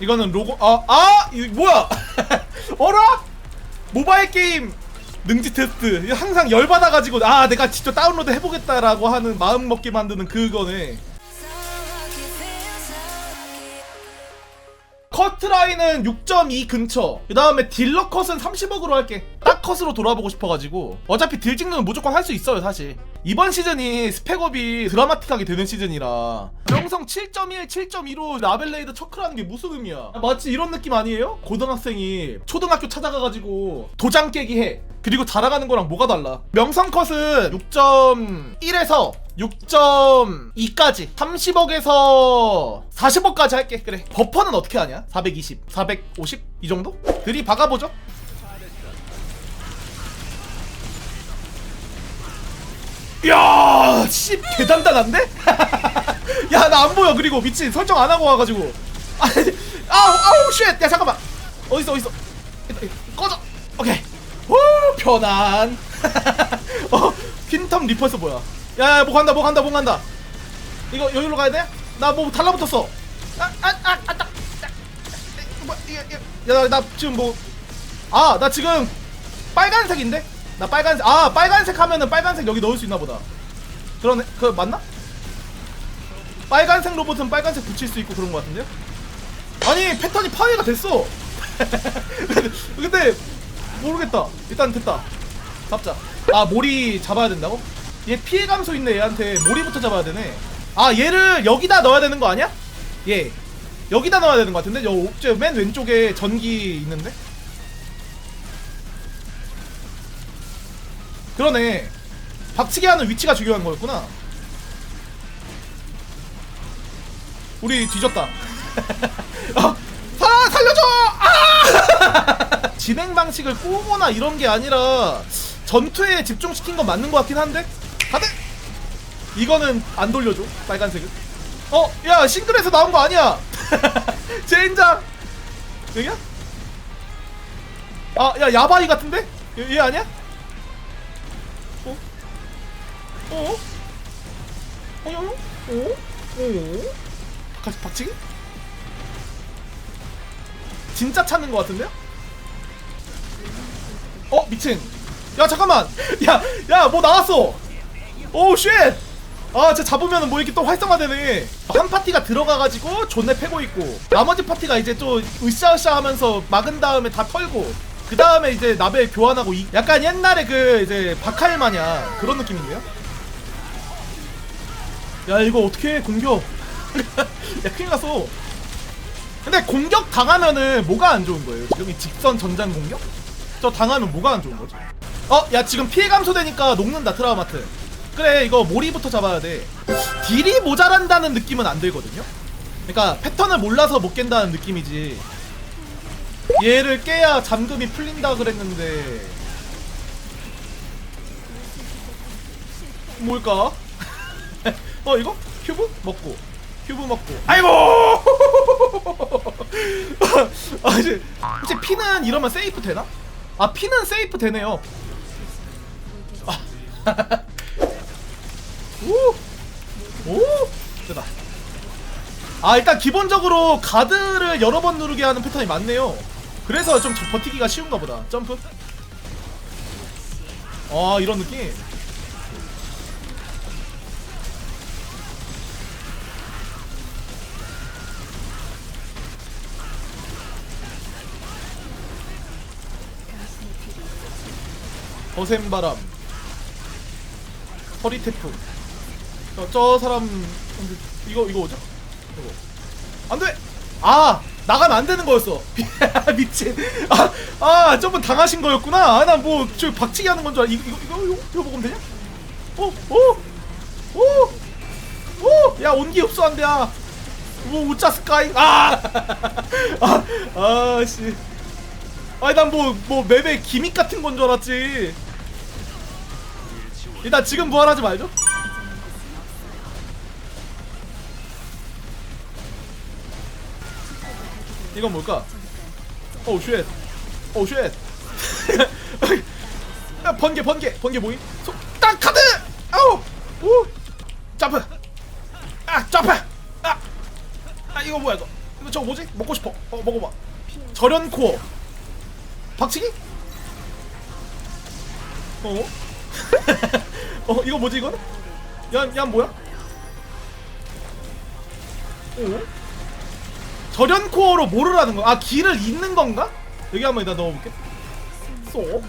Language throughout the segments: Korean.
이거는 로고 아, 아! 이거 뭐야? 어라? 모바일 게임 능지 테스트. 항상 열받아 가지고 아, 내가 직접 다운로드 해 보겠다라고 하는 마음 먹게 만드는 그거네. 커트라인은 6.2 근처. 그 다음에 딜러 컷은 30억으로 할게. 딱 컷으로 돌아보고 싶어가지고. 어차피 딜 찍는 무조건 할 수 있어요 사실. 이번 시즌이 스펙업이 드라마틱하게 되는 시즌이라. 명성 7.1, 7.2로 라벨레이드 처크라는 게 무슨 의미야. 마치 이런 느낌 아니에요? 고등학생이 초등학교 찾아가가지고 도장 깨기 해. 그리고 자라가는 거랑 뭐가 달라? 명성 컷은 6.1에서 6.2까지. 30억에서 40억까지 할게. 그래. 버퍼는 어떻게 하냐? 420 450 이 정도? 들이 박아보죠. 이야 씨 개단단한데? 야 나 안 보여. 그리고 미친 설정 안 하고 와가지고. 아니, 아우 아우 쉣 야 잠깐만. 어딨어 어딨어? 꺼져. 오케이. 오 편안. 어 퀸텀 리퍼스 뭐야 야야 뭐 간다 뭐 간다 뭐 간다 이거 여기로 가야 돼? 나 뭐 달라붙었어 아아아아딱 뭐, 야나 지금 뭐 아 나 지금 빨간색인데? 나 빨간색 아 빨간색 하면은 빨간색 여기 넣을 수 있나 보다 그러네 그 맞나? 빨간색 로봇은 빨간색 붙일 수 있고 그런 거 같은데요? 아니 패턴이 파괴가 됐어 근데 모르겠다 일단 됐다 잡자 아 모리 잡아야 된다고? 얘 피해 감소 있네 얘한테 모리부터 잡아야 되네 아 얘를 여기다 넣어야 되는 거 아니야? 얘 여기다 넣어야 되는 거 같은데? 여, 저 맨 왼쪽에 전기 있는데? 그러네 박치기 하는 위치가 중요한 거였구나 우리 뒤졌다 아, 사, 살려줘 아! 진행 방식을 꼬거나 이런 게 아니라 전투에 집중시킨 건 맞는 것 같긴 한데 가드 이거는 안 돌려줘 빨간색은 어? 야 싱글에서 나온 거 아니야 젠장 여기야? 아 야 야바이 같은데? 얘, 얘 아니야? 어? 어? 어? 어? 어? 어? 박, 박치기? 진짜 찾는 것 같은데요? 어 미친 야 잠깐만 야 야 뭐 나왔어 오우 쉣! 아, 진짜 잡으면 뭐 이렇게 또 활성화되네. 한 파티가 들어가가지고 존내 패고 있고, 나머지 파티가 이제 또 으쌰으쌰 하면서 막은 다음에 다 털고, 그 다음에 이제 나벨 교환하고, 이- 약간 옛날에 그 이제 바칼 마냥 그런 느낌인데요? 야, 이거 어떻게 공격? 야, 큰일 났어. 근데 공격 당하면은 뭐가 안 좋은 거예요? 지금 이 직선 전장 공격? 저 당하면 뭐가 안 좋은 거지? 어, 야 지금 피해 감소되니까 녹는다 트라우마트. 그래 이거 모리부터 잡아야 돼. 딜이 모자란다는 느낌은 안 들거든요. 그러니까 패턴을 몰라서 못 깬다는 느낌이지. 얘를 깨야 잠금이 풀린다 그랬는데 뭘까? 어 이거 큐브 먹고 큐브 먹고 아이고 아 이제 혹시 피는 이러면 세이프 되나? 아 피는 세이프 되네요. 아. 오! 오! 됐다. 아, 일단 기본적으로 가드를 여러 번 누르게 하는 패턴이 많네요. 그래서 좀 저- 버티기가 쉬운가 보다. 점프. 아, 이런 느낌. 거센바람 허리 태풍 저, 저 사람 이거 이거 뭐죠? 이거. 안돼! 아! 나가면 안 되는 거였어. 미친. 아 아 저분 당하신 거였구나. 아, 나뭐 저 박치기 하는 건 줄 알아 이거 이거 이거 이거, 이거 먹으면 되냐? 오 오 오 오 야 온기 흡수 안 돼야. 뭐 우짜 스카이 아 아 아 씨. 아니 난뭐뭐 맵에 기믹 같은 건 줄 알았지. 일단 지금 부활하지 말죠 이건 뭘까? 오우 쉣 오우 쉣 야, 번개 번개 번개 모임 소, 땅 카드 아우 오 점프 아 점프 아, 아 이거 뭐야 이거 이거 저거 뭐지? 먹고 싶어. 어 먹어봐. 절연 코어. 박치기? 어? 어 이거 뭐지 이거는? 야, 야 뭐야? 어? 절연 코어로 하는 거야? 아 길을 잇는 건가? 여기 한번 일단 넣어볼게. 쏙.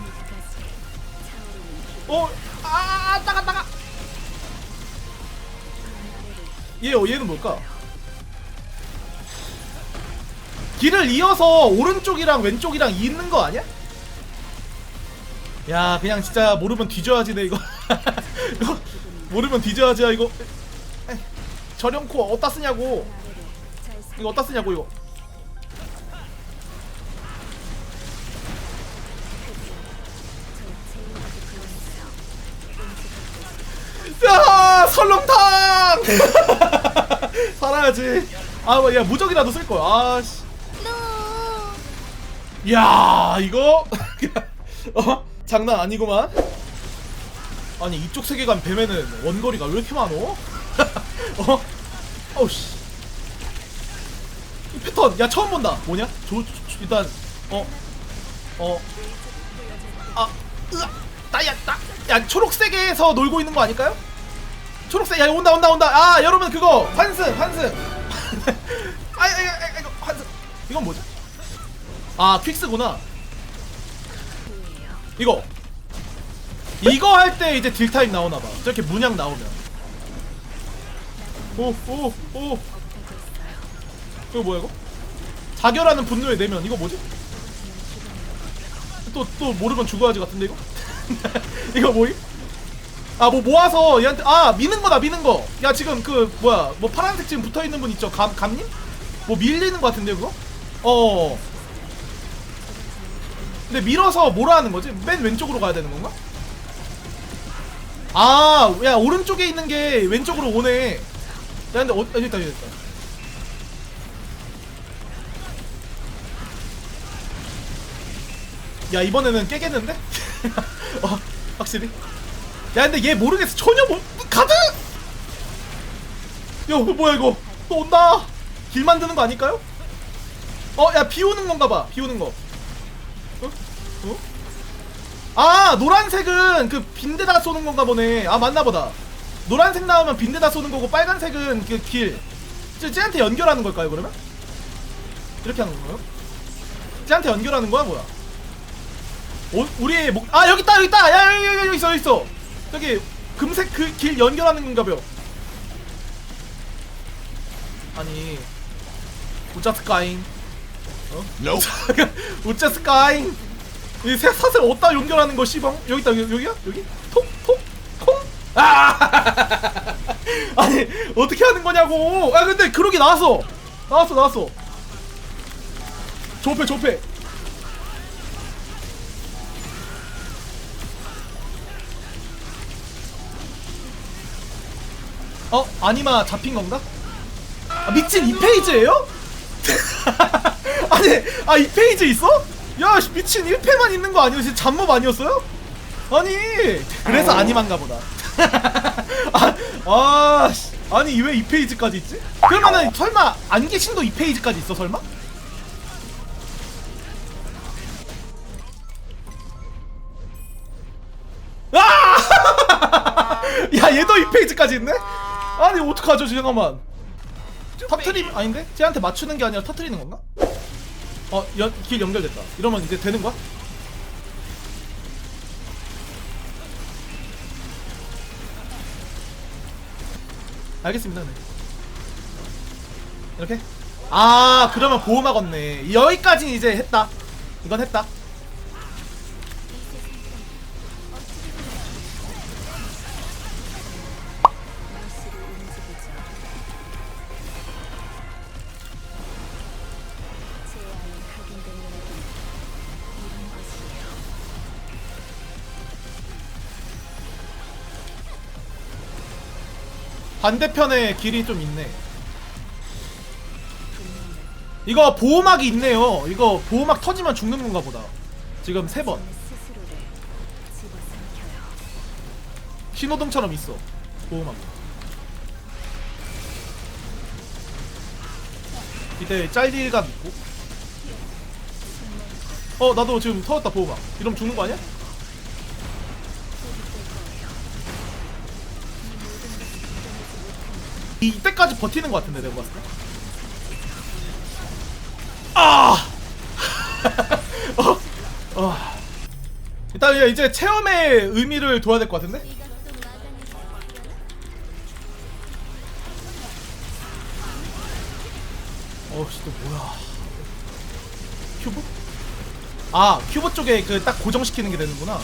어? 아 따가 따가. 얘요 얘는 뭘까? 길을 이어서 오른쪽이랑 왼쪽이랑 잇는 거 아니야? 야 그냥 진짜 모르면 뒤져야지 네 이거 이거 모르면 뒤져야지 야 이거 에이, 절연코 어디다 쓰냐고 이거 어디다 쓰냐고 이거. 야 설렁탕! 살아야지. 아야 무적이라도 쓸 거야. 아씨. 야 이거? 어? 장난 아니구만. 아니 이쪽 세계관 뱀에는 원거리가 왜 이렇게 많어? 어? 어우씨. 이 패턴. 야 처음 본다. 뭐냐? 조, 조, 조- 일단 어어아 으아. 나야 나야 초록색에서 놀고 있는 거 아닐까요? 초록색 야 온다 온다 온다. 아 여러분 그거. 환승 환승. 아이 아이 이거 환승. 이건 뭐지? 아 퀵스구나. 이거. 이거 할 때 이제 딜타임 나오나봐. 저렇게 문양 나오면. 오 오 오 이거 뭐야 이거? 자결하는 분노의 내면. 이거 뭐지? 또 또 모르면 죽어야지 같은데 이거? 이거 뭐임? 아뭐 모아서 얘한테 아 미는 거다 미는 거 야 지금 그 뭐야 뭐 파란색 지금 붙어 있는 분 있죠? 감 감님? 뭐 밀리는 거 같은데 그거? 어 근데 밀어서 뭐라 하는 거지? 맨 왼쪽으로 가야 되는 건가? 아 야 오른쪽에 있는 게 왼쪽으로 오네. 야 근데 어 아, 여기 있다 여기 있다 야 이번에는 깨겠는데 어 확실히 야 근데 얘 모르겠어 전혀 못 가드 야 이거 뭐야 이거 또 온다 길 만드는 거 아닐까요? 어 야 비 오는 건가 봐비 오는 거 어? 어? 아 노란색은 그 빈대다 쏘는 건가 보네 아 맞나 보다 노란색 나오면 빈대다 쏘는 거고 빨간색은 그길 쟤한테 연결하는 걸까요 그러면? 이렇게 하는 건가요? 쟤한테 연결하는 거야 뭐야? 오, 우리의 목, 아 여기 있다 여기 있다. 야 여기, 여기, 여기 있어 여기 있어. 저기 금색 그 길 연결하는 건가 봐 아니 우짜스카잉. 어? 우짜스카잉. 이새 사슬 어디다 연결하는 거 씨방? 여기 있다 여기, 여기야? 여기? 톡톡콩? 아! 아니 어떻게 하는 거냐고. 아 근데 그러기 나왔어. 나왔어 나왔어. 조패 조패 어? 아니마 잡힌 건가? 아, 미친 2페이지예요? 아니, 아 2페이지 있어? 야, 씨, 미친 1패만 있는 거 아니었어? 진짜 잠몹 아니었어요? 아니, 그래서 아니만가 보다. 아, 아, 씨. 아니, 왜 2페이지까지 있지? 그러면은 설마 안개신도 2페이지까지 있어, 설마? 아! 야, 얘도 2페이지까지 있네? 아니, 어떡하죠, 잠깐만. 터트림 아닌데? 쟤한테 맞추는 게 아니라 터트리는 건가? 어, 연, 길 연결됐다. 이러면 이제 되는 거야? 알겠습니다. 네. 이렇게? 아, 그러면 보호막 없네. 여기까지 이제 했다. 이건 했다. 반대편에 길이 좀 있네. 이거 보호막이 있네요. 이거 보호막 터지면 죽는 건가 보다. 지금 세 번. 신호등처럼 있어. 보호막. 이때 짤딜감 있고 어 나도 지금 터졌다 보호막 이러면 죽는 거 아니야? 이- 이때까지 버티는 거 같은데 내가 봤을 때 아! 어? 어. 일단 이제 체험의 의미를 둬야 될 것 같은데? 어씨 또 뭐야 큐브? 아 큐브 쪽에 그 딱 고정시키는 게 되는구나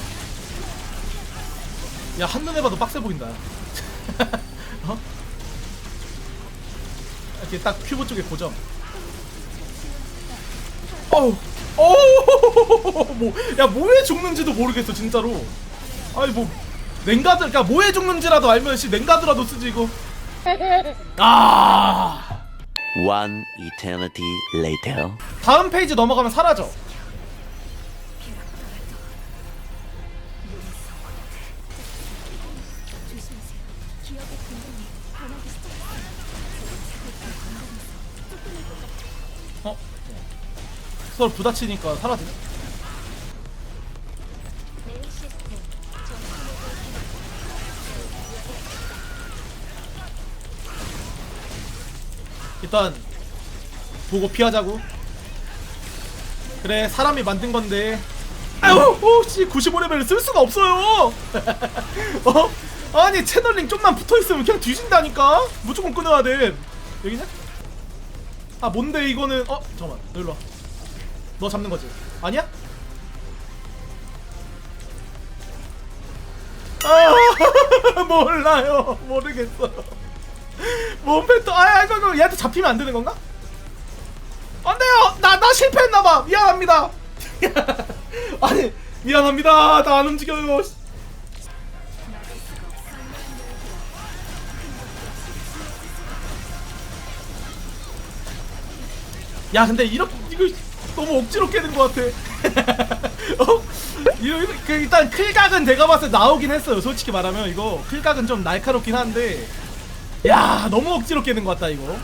야 한눈에 봐도 빡세 보인다 어? 이렇게 딱 큐브 쪽에 고정 어우 어우 뭐 야 뭐에 죽는지도 모르겠어 진짜로 아니 뭐 냉가드 그니까 뭐에 죽는지라도 알면 씨 냉가드라도 쓰지 이거 아 One eternity later. 다음 페이지 넘어가면 사라져. 서로 부딪히니까 사라지네. 일단 보고 피하자고. 그래 사람이 만든 건데. 아유, 오씨 95레벨을 쓸 수가 없어요. 어? 아니 채널링 좀만 붙어 있으면 그냥 뒤진다니까. 무조건 끊어야 돼. 여기냐? 아 뭔데 이거는? 어 잠깐만, 너 일로 와. 너 잡는 거지? 아니야? 아 몰라요, 모르겠어요. 몸패또 아야 이거 이거 얘한테 잡히면 안 되는 건가? 안 돼요. 나 나 실패했나 봐. 미안합니다. 아니 미안합니다. 나 안 움직여요. 야 근데 이렇게 이거 너무 억지로 깨는 것 같아. 어? 이거, 이거 그 일단 클각은 내가 봤을 때 나오긴 했어요. 솔직히 말하면 이거 클각은 좀 날카롭긴 한데 야 너무 억지로 깨는 것 같다 이거.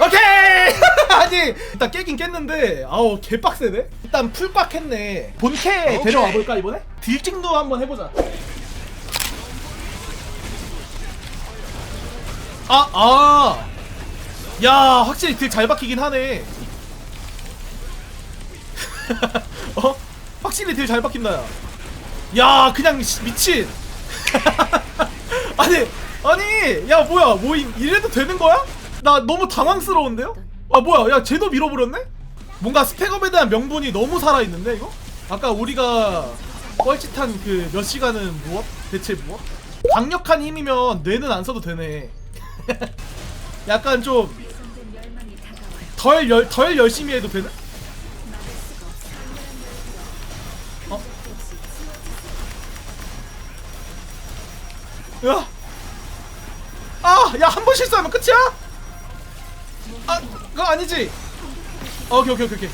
오케이! 아니 일단 깨긴 깼는데 아우 개빡세네 일단 풀빡 했네 본캐 데려와 볼까 이번에? 딜찍도 한번 해보자 아, 아. 야, 확실히 딜 잘 박히긴 하네. 어? 확실히 딜 잘 박힌다, 야. 야, 그냥 씨, 미친. 아니, 아니, 야, 뭐야, 뭐, 이- 이래도 되는 거야? 나 너무 당황스러운데요? 아, 뭐야, 야, 쟤도 밀어버렸네? 뭔가 스펙업에 대한 명분이 너무 살아있는데, 이거? 아까 우리가 뻘짓한 그 몇 시간은 무엇? 대체 무엇? 강력한 힘이면 뇌는 안 써도 되네. 약간 좀 덜 열, 덜 열심히 해도 되나? 어? 야! 아! 야, 한 번 실수하면 끝이야? 아, 그거 아니지? 어, 오케이, 오케이, 오케이, 오케이.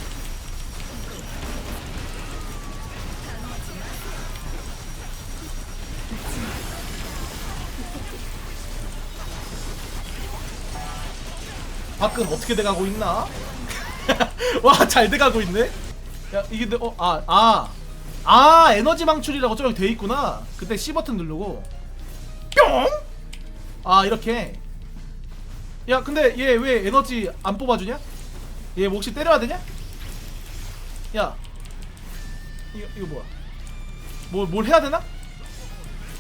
밖은 어떻게 돼가고 있나? 와, 잘 돼가고 있네? 야, 이게, 내- 어, 아, 아. 아, 에너지 방출이라고 저기 돼 있구나. 그때 C 버튼 누르고. 뿅! 아, 이렇게. 야, 근데 얘 왜 에너지 안 뽑아주냐? 얘뭐 혹시 때려야 되냐? 야. 이거, 이거 뭐야? 뭐, 뭘 해야 되나?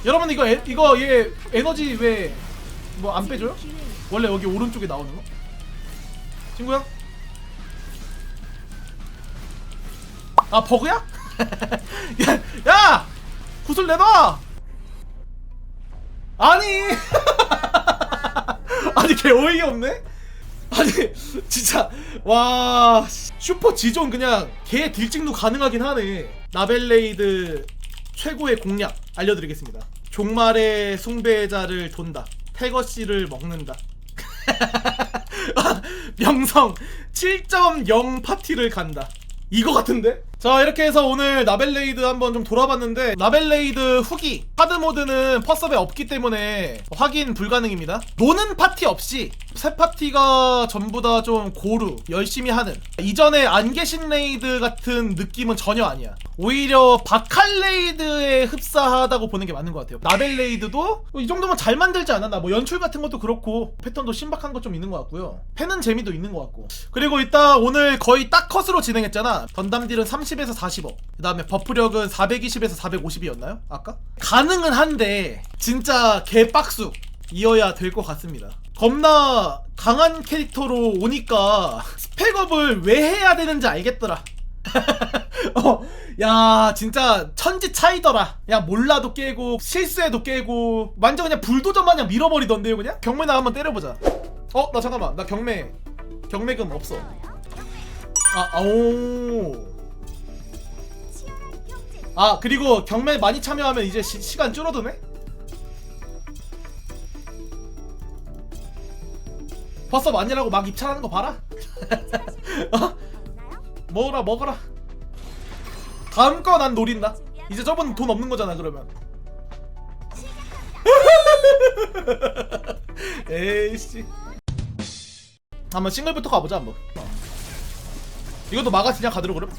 여러분, 이거, 에, 이거 얘 에너지 왜 뭐 안 빼줘요? 원래 여기 오른쪽에 나오는 거? 친구야? 아 버그야? 야, 야! 구슬 내놔! 아니! 아니 개 어이가 없네? 아니 진짜 와 슈퍼 지존 그냥 개 딜찍도 가능하긴 하네 나벨레이드 최고의 공략 알려드리겠습니다 종말의 숭배자를 돈다 태거씨를 먹는다 명성 7.0 파티를 간다 이거 같은데? 자 이렇게 해서 오늘 나벨레이드 한번 좀 돌아봤는데 나벨레이드 후기 하드 모드는 퍼섭에 없기 때문에 확인 불가능입니다. 노는 파티 없이 새 파티가 전부 다 좀 고루 열심히 하는. 이전에 안 계신 레이드 같은 느낌은 전혀 아니야. 오히려 바칼레이드에 흡사하다고 보는 게 맞는 것 같아요. 나벨레이드도 이 정도면 잘 만들지 않았나? 뭐 연출 같은 것도 그렇고 패턴도 신박한 것 좀 있는 것 같고요. 패는 재미도 있는 것 같고. 그리고 일단 오늘 거의 딱 컷으로 진행했잖아. 던담딜은 30 에서 40억 그 다음에 버프력은 420에서 450이었나요? 아까? 가능은 한데 진짜 개빡수 이어야 될 것 같습니다 겁나 강한 캐릭터로 오니까 스펙업을 왜 해야 되는지 알겠더라 어, 야, 진짜 천지 차이더라. 야, 몰라도 깨고, 실수해도 깨고, 완전 그냥 불도저 마냥 밀어버리던데요, 그냥? 경매 나 한번 때려보자. 어, 나 잠깐만. 나 경매, 경매금 없어. 아, 아오. 아, 그리고 경매 많이 참여하면 이제 시, 시간 줄어드네? 버섯 아니라고 막 입찰하는 거 봐라? 어? 먹어라 먹어라 다음 거 난 노린다 이제 저번 돈 없는 거잖아 그러면 에이씨 한번 싱글부터 가보자 한번 어. 이것도 막아지냐 가드로 그럼?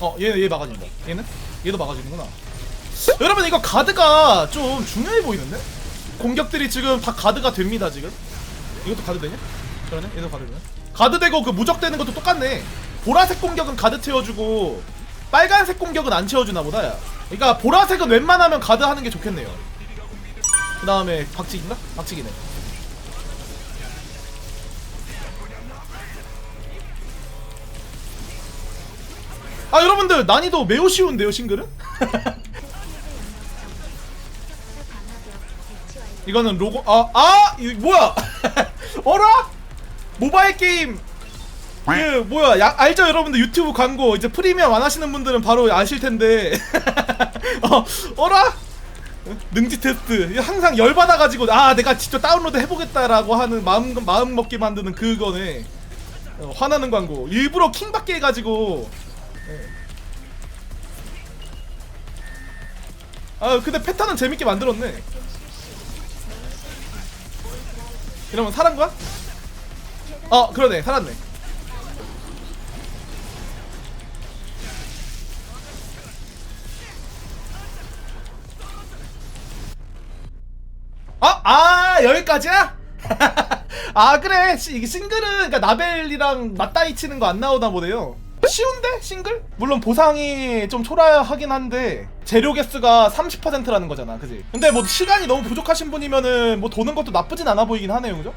어 얘 얘 막아진다 얘는? 얘도 막아지는구나 여러분 이거 가드가 좀 중요해 보이는데? 공격들이 지금 다 가드가 됩니다 지금 이것도 가드 되냐? 그러네 얘도 가드 되네 가드 되고 그 무적 되는 것도 똑같네 보라색 공격은 가드 채워주고 빨간색 공격은 안 채워주나 보다 야 그러니까 보라색은 웬만하면 가드 하는 게 좋겠네요 그 다음에 박치기인가? 박치기네 여러분들 난이도 매우 쉬운데요 싱글은? 이거는 로고 아 아! 이 뭐야? 어라? 모바일 게임 그 뭐야 야, 알죠 여러분들 유튜브 광고 이제 프리미엄 안 하시는 분들은 바로 아실 텐데 어 어라 능지 테스트 항상 열 받아가지고 아 내가 직접 다운로드 해보겠다라고 하는 마음 마음 먹게 만드는 그거네 어, 화나는 광고 일부러 킹 받게 해가지고 예. 아 근데 패턴은 재밌게 만들었네. 이러면 살은 거야? 어 그러네. 살았네. 아, 아 여기까지야? 아 그래. 시- 이게 싱글은 그러니까 나벨이랑 맞다이 치는 거 안 나오나 보네요 쉬운데 싱글? 물론 보상이 좀 초라하긴 한데 재료 개수가 30%라는 거잖아 그지? 근데 뭐 시간이 너무 부족하신 분이면은 뭐 도는 것도 나쁘진 않아 보이긴 하네요 그죠?